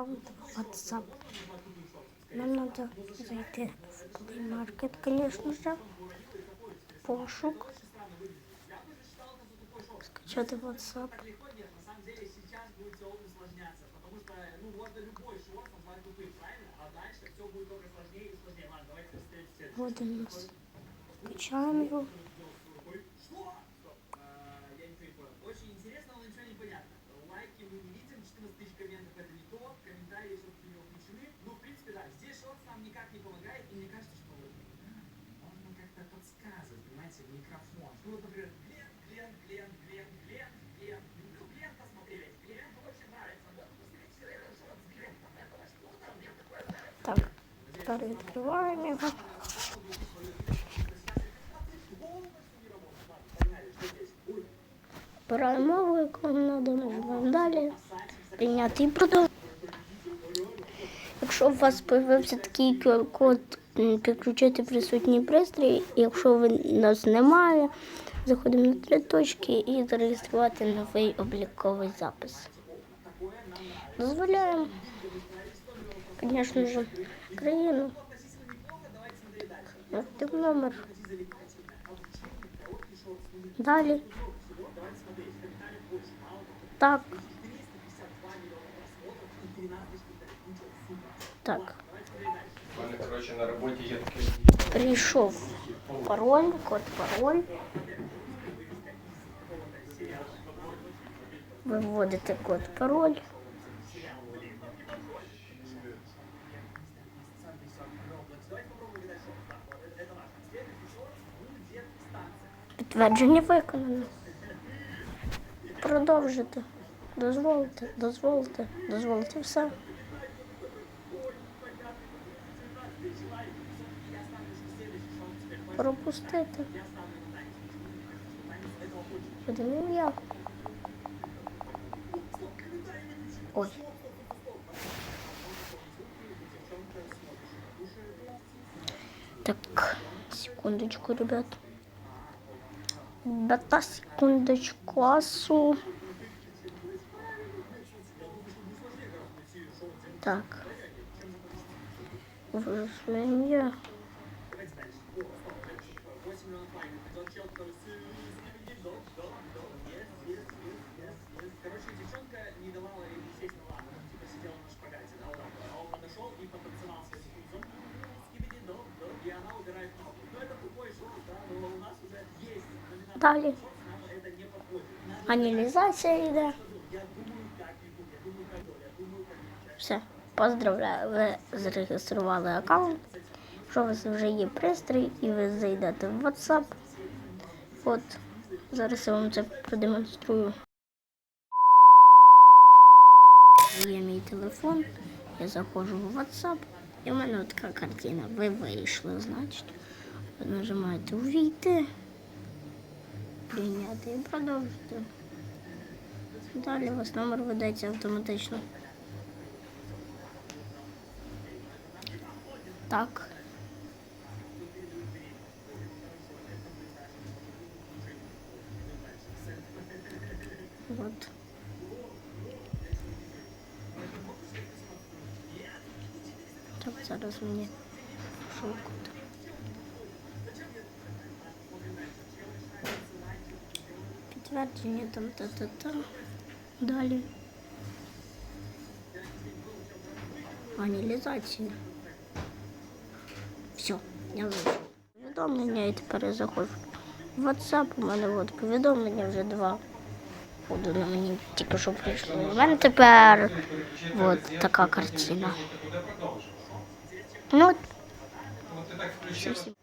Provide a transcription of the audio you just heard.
аккаунт в WhatsApp. Нам надо зайти в Play Market, конечно же. Пошук. Скачать WhatsApp. Вот у нас. Качаем его. Тепер відкриваємо його. Вибираємо мову, яку нажимаємо далі. Прийняти і продовжувати. Якщо у вас з'явився такий QR-код, підключити присутній пристрій. Якщо ви нас немає, заходимо на три точки і зареєструвати новий обліковий запис. Дозволяємо, звісно ж, країну. Вводимо номер. Далі. Так. Так. У мене, коротше, на роботі є такий Прийшов пароль, код пароль. Ви вводите код пароль. Підтвердження виконано. Продовжити. Дозволите, дозволите, дозволите все. Пропустити. Подивив я. Ой. Так, секундочку, ребят. Дата секундочку асу. Так. Выжмем. Короче, девчонка не давала ей сесть на лавку, типа сидела на шпагате, да, вот так думаю, как Вича. Все. Поздравляю, ви зареєстрували аккаунт. Якщо у вас вже є пристрій і ви зайдете в WhatsApp. От, зараз я вам це продемонструю. Є мій телефон, я заходжу в WhatsApp, і в мене така картина. Ви вийшли, значить. Ви нажимаєте увійти, прийняти і продовжити. Далі у вас номер ведеться автоматично. Так. Вот. Так, зараз мені шовку. Підтвердження там та-та-та. Далі. Аналізація. Все, я вийшов. Повідомлення і тепер я заходжу. В WhatsApp у мене от повідомлення вже два. Буду на мені тільки що прийшло. У мене тепер от така картина. Ну, от. От ти так включив. всім.